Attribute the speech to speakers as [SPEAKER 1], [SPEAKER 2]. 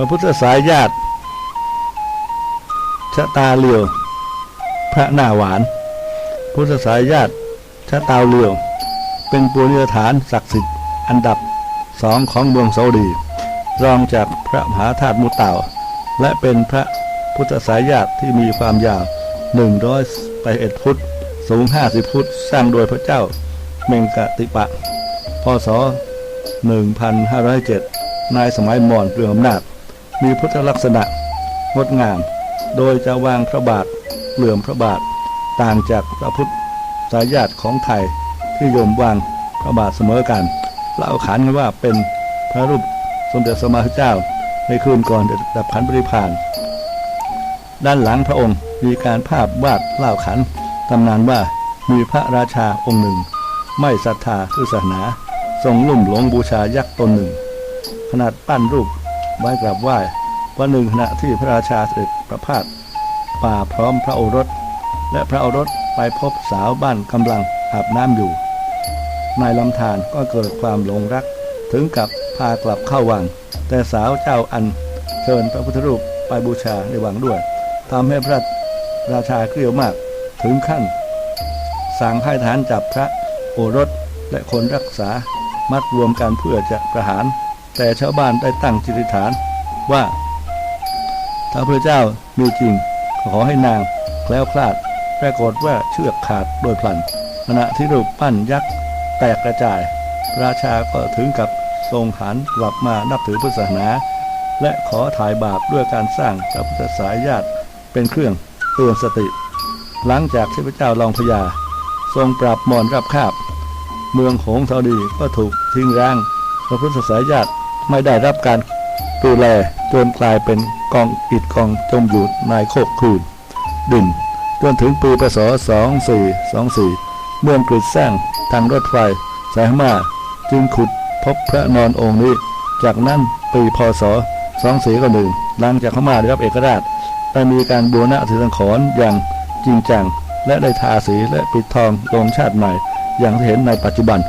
[SPEAKER 1] ระพุทธสายญาติชะตาเลียว พระหน้าหวาน พุทธสายญาติชะตาเลียว เป็นปุญญสถานศักดิ์สิทธิ์อันดับสองของเมืองซาดี รองจากพระมหาธาตุมุเตาและเป็นพระพุทธสายญาติที่มีความยาว181ฟุต สูง 50 ฟุต สร้างโดยพระเจ้า เมงกะติปะ พศ 1507 นายสมัยมอญเรืองอำนาจ มีพุทธลักษณะงดงาม โดยจะวางพระบาทเหลื่อมพระบาทต่างจากพระพุทธสายญาติของไทยที่โยมวางพระบาทเสมอกันเล่าขานกันว่าเป็นพระรูปสมเด็จสมมาเจ้าในคืนก่อนดับพันปริพานด้านหลังพระองค์มีการภาพวาดเล่าขันตำนานว่ามีพระราชาองค์หนึ่ง ไม่ศรัทธาคือศาสนา ทรงลุ่มหลงบูชายักษ์ตนหนึ่ง ขนาดปั้นรูป ไว้กราบไหว้วันหนึ่งขณะที่พระราชาเสด็จประพาสป่าพร้อมพระโอรส และพระโอรสไปพบสาวบ้านกำลังอาบน้ำอยู่นายลำธารก็เกิดความหลงรักถึงกับพากลับเข้าวัง แต่สาวเจ้าอันเชิญพระพุทธรูปไปบูชาในวังด้วยทำให้พระราชาเกลียวมากถึงขั้นสั่งให้ทหารจับพระโอรสและคนรักษามัดรวมกันเพื่อจะประหาร แต่ชาวบ้านได้ตั้งจิตฐานว่า ถ้าพระเจ้ามีจริงขอให้นางแคล้วคลาดปรากฏว่าเชือกขาดโดยพลันขณะที่รูปปั้นยักษ์แตกกระจาย ราชาก็ถึงกับทรงหันกลับมานับถือพุทธศาสนา และขอถ่ายบาปด้วยการสร้างพระพุทธสายญาติเป็นเครื่องเตือนสติ หลังจากที่พระเจ้าลองพญาทรงปรับมอนรับคาบ เมืองโขงซาดีก็ถูกทิ้งร้าง พระพุทธสายญาติไม่ได้รับการดูแลจนกลายเป็นกองอิดกองจมอยู่ในโคกคลืนดินจนถึงปีพศ 2424 เมื่อกฤษสร้างทางรถไฟสายมาจึงขุดพบพระนอนองค์นี้ จากนั้นปีพศ 2491หลังจากพม่าได้รับเอกราชได้มีการบูรณะถือสังขรณ์อย่างจริงจัง และได้ทาสีและปิดทองลงชาติใหม่ อย่างที่เห็นในปัจจุบัน